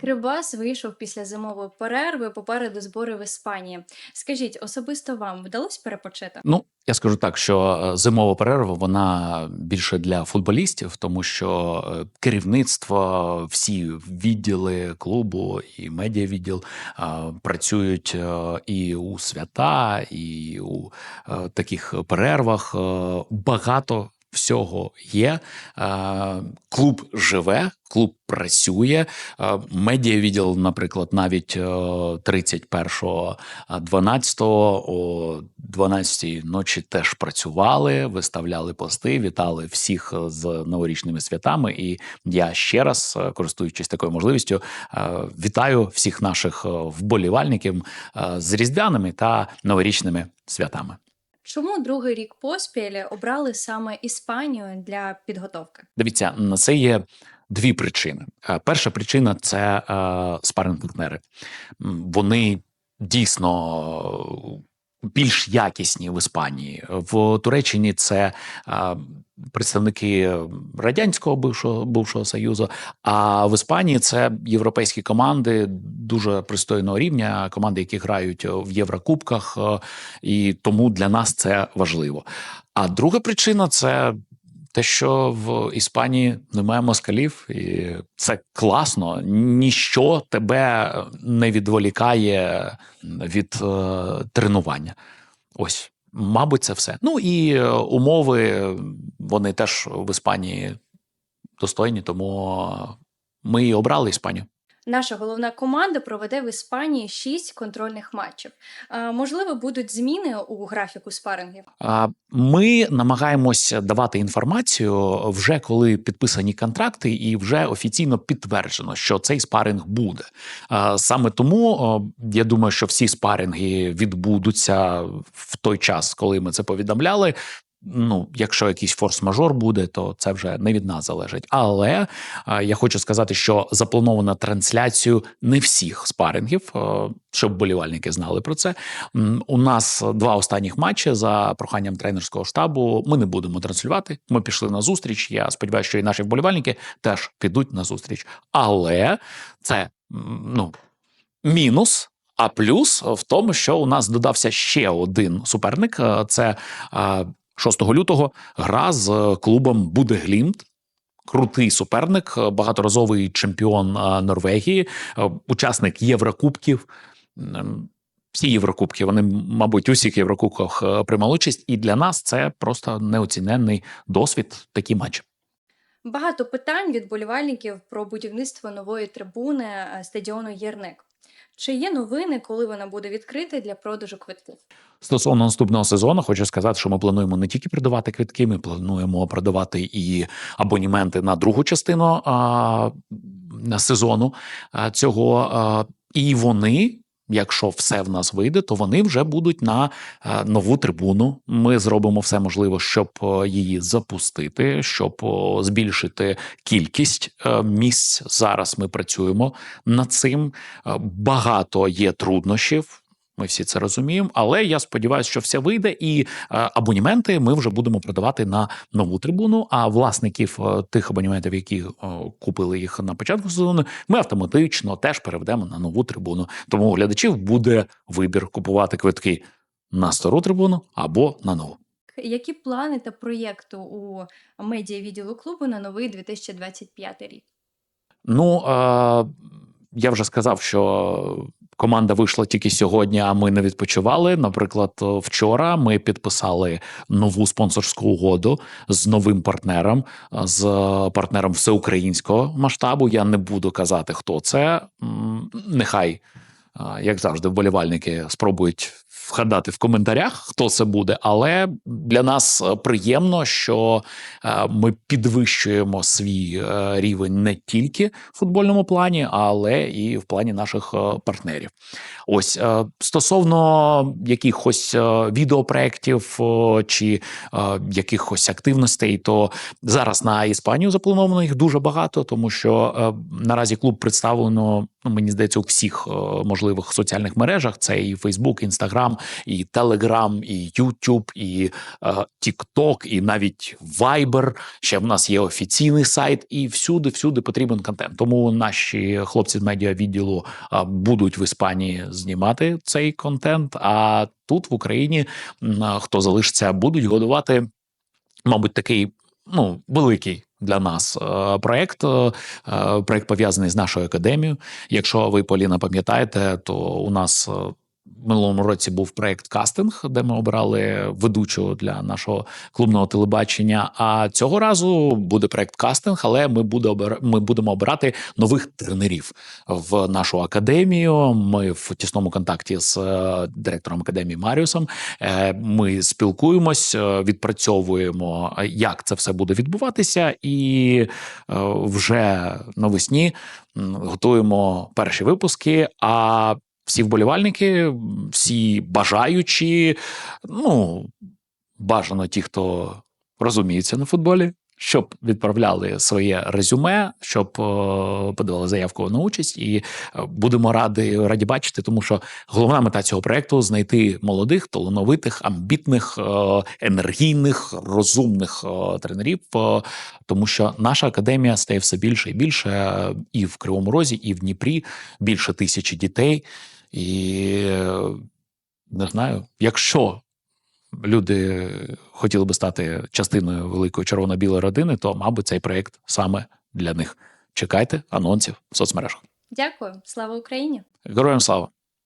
Кривбас вийшов після зимової перерви, попереду збори в Іспанії. Скажіть, особисто вам вдалося перепочити? Ну, я скажу так, що е, зимова перерва вона більше для футболістів, тому що е, керівництво, всі відділи клубу і медіавідділ працюють е, і у свята, і у таких перервах. Багато всього є. Е, Клуб живе, клуб працює. Е, Медіавідділ, наприклад, навіть 31.12 о 12 ночі теж працювали, виставляли пости, вітали всіх з новорічними святами. І я ще раз, е, користуючись такою можливістю, е, вітаю всіх наших е, вболівальників е, з різдвяними та новорічними святами. Чому другий рік поспіль обрали саме Іспанію для підготовки? Дивіться, на це є дві причини. Е, Перша причина це е, спаринг-партнери. Вони дійсно більш якісні в Іспанії. В Туреччині це представники радянського бившого бувшого союзу. А в Іспанії це європейські команди дуже пристойного рівня, команди, які грають в Єврокубках, е, і тому для нас це важливо. А друга причина це те, що в Іспанії немає москалів, і це класно. Ніщо тебе не відволікає від е, тренування. Ось, мабуть, це все. Ну і е, умови вони теж в Іспанії достойні, тому ми і обрали Іспанію. Наша головна команда проведе в Іспанії шість контрольних матчів. Можливо, будуть зміни у графіку спарингів. Ми намагаємося давати інформацію вже коли підписані контракти, і вже офіційно підтверджено, що цей спаринг буде. Саме тому я думаю, що всі спаринги відбудуться в той час, коли ми це повідомляли. Ну, якщо якийсь форс-мажор буде, то це вже не від нас залежить. Але е, я хочу сказати, що заплановано трансляцію не всіх спарингів, е, щоб болівальники знали про це. У нас два останніх матчі за проханням тренерського штабу. Ми не будемо транслювати. Ми пішли на зустріч. Я сподіваюся, що і наші вболівальники теж підуть на зустріч. Але це ну мінус. А плюс в тому, що у нас додався ще один суперник. е, Це 6 лютого гра з клубом Будеглімт. Крутий суперник, е, багаторазовий чемпіон е, Норвегії, е, учасник Єврокубків. Всі Єврокубки, вони, мабуть, у всіх Єврокубках е, приймали участь, і для нас це просто неоціненний досвід. Такі матчі. Багато питань від болівальників про будівництво нової трибуни е, стадіону Єрник. Чи є новини, коли вона буде відкрита для продажу квитків? Стосовно наступного сезону, хочу сказати, що ми плануємо не тільки продавати квитки, ми плануємо продавати і абоніменти на другу частину а, сезону а, цього. А, і вони. Якщо все в нас вийде, то вони вже будуть на е, нову трибуну. Ми зробимо все можливе, щоб е, її запустити, щоб збільшити кількість е, місць. Зараз ми працюємо над цим. Багато є труднощів. Ми всі це розуміємо, але я сподіваюся, що все вийде, і е, абонементи ми вже будемо продавати на нову трибуну. А власників е, тих абонементів, які е, купили їх на початку сезону, ми автоматично теж переведемо на нову трибуну. Тому у глядачів буде вибір купувати квитки на стару трибуну або на нову. Які плани та проєкти у медіа-відділу клубу на новий 2025 рік? Ну е, я вже сказав, що команда вийшла тільки сьогодні, а ми не відпочивали. Наприклад, вчора ми підписали нову спонсорську угоду з новим партнером, з партнером всеукраїнського масштабу. Я не буду казати, хто це. Нехай, як завжди, вболівальники спробують вгадати в коментарях, хто це буде. Але для нас е, приємно, що е, ми підвищуємо свій е, рівень не тільки в футбольному плані, але і в плані наших партнерів. Ось стосовно якихось відеопроєктів чи якихось активностей, то зараз на Іспанію заплановано їх дуже багато, тому що наразі клуб представлено, ну мені здається, у всіх можливих соціальних мережах: це і Фейсбук, Інстаграм, І Телеграм, і Ютуб, і е, Тікток, і навіть Viber. Ще в нас є офіційний сайт, і всюди, всюди потрібен контент. Тому наші хлопці з медіа відділу будуть в Іспанії знімати цей контент. А тут в Україні хто залишиться, будуть годувати, мабуть, такий ну великий. Для нас е, проект, е, е, проект пов'язаний з нашою академією. Якщо ви Поліна пам'ятаєте, то у нас е, минулому році був проект кастинг, де ми обирали ведучу для нашого клубного телебачення. А цього разу буде проект кастинг, але ми буде ми будемо обирати нових тренерів в нашу академію. Ми в тісному контакті з е, директором академії Маріусом. Е, Ми спілкуємось, е, відпрацьовуємо, як це все буде відбуватися, і вже навесні готуємо перші випуски. А всі вболівальники, всі бажаючі, ну бажано ті, хто розуміється на футболі. Щоб відправляли своє резюме, щоб е, подавали заявку на участь, і е, будемо раді раді бачити, тому що головна мета цього проекту знайти молодих, талановитих, амбітних, е, енергійних, розумних тренерів, тому що наша академія стає все більше і більше, і в Кривому Розі, і в Дніпрі більше тисячі дітей. І не знаю, якщо люди хотіли би стати частиною великої червоно-білої родини, то, мабуть, цей проєкт саме для них. Чекайте анонсів в соцмережах. Дякую, слава Україні! Героям слава!